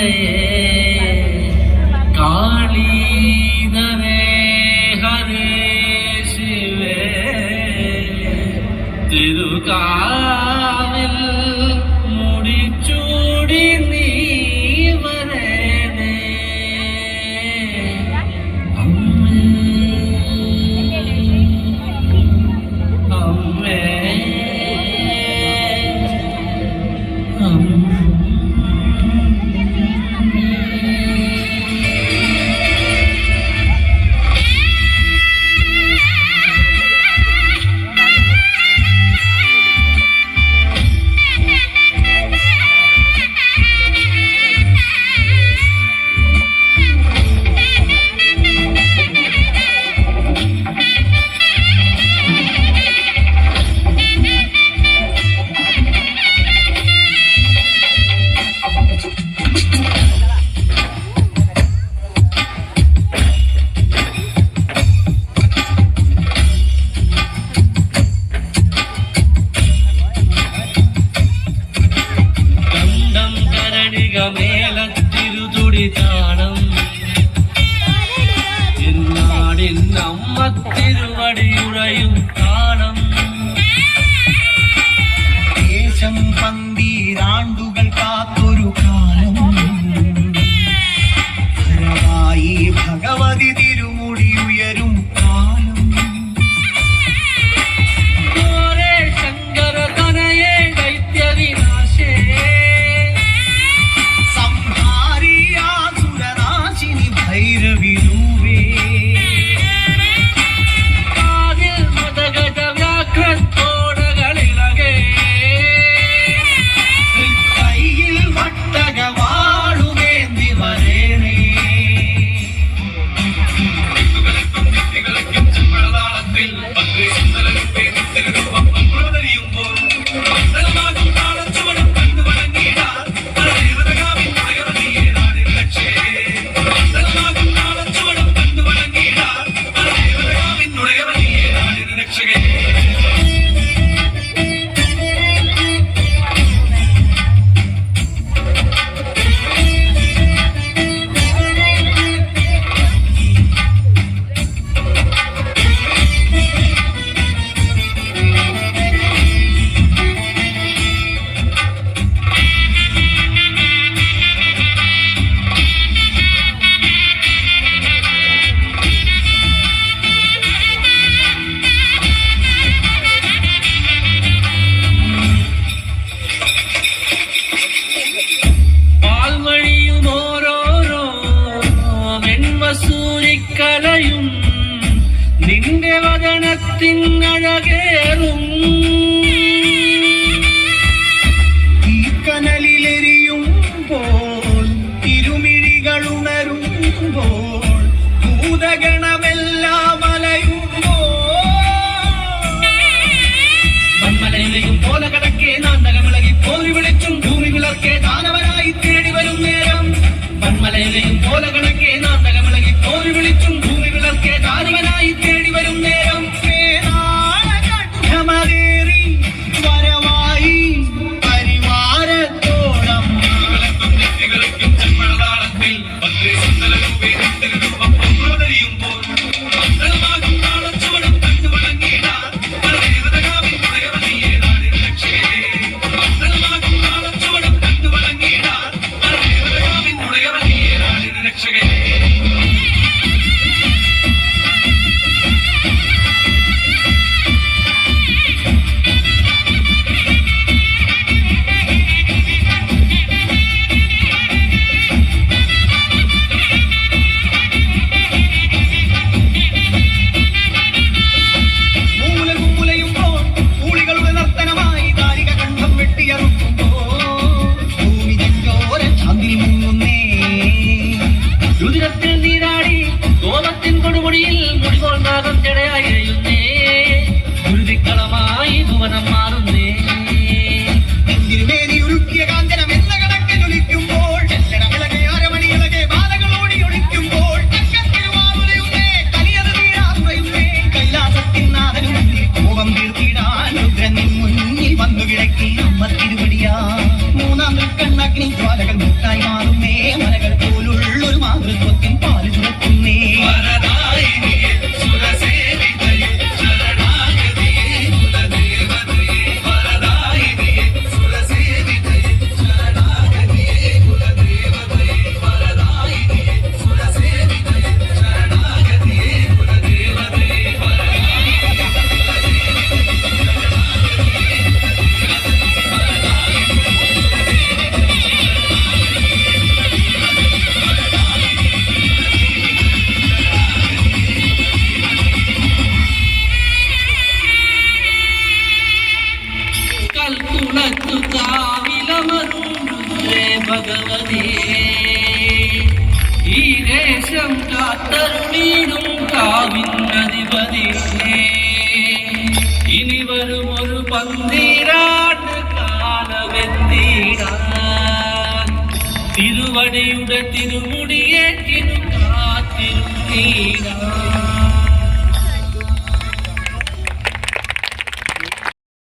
yeah. மேகம் மேல திருதுடி தானம். കലയും നിന്റെ വചനത്തിൻ അഴകേറും ഈ കനലിലെരിയുമ്പോൾ ഇരുമിഴികളുണരുമ്പോൾ ഭൂതഗണമെല്ലാം അലയുമ്പോൾ. പോലെ കടക്കേ നാന്തകമിളകി പോയി വിളിച്ചും ഭൂമി വിളർക്കെ ദാനവനായി തേടി വരും നേരം. വന്മലയിലെയും പോലെ 誰がない Anybody தேசம் காத்தருளீடும் காவின் அதிபதியே இனி வரும் ஒரு பந்தீராண்டு கால வெந்தீடான் திருவடியுட திருமுடியே திரு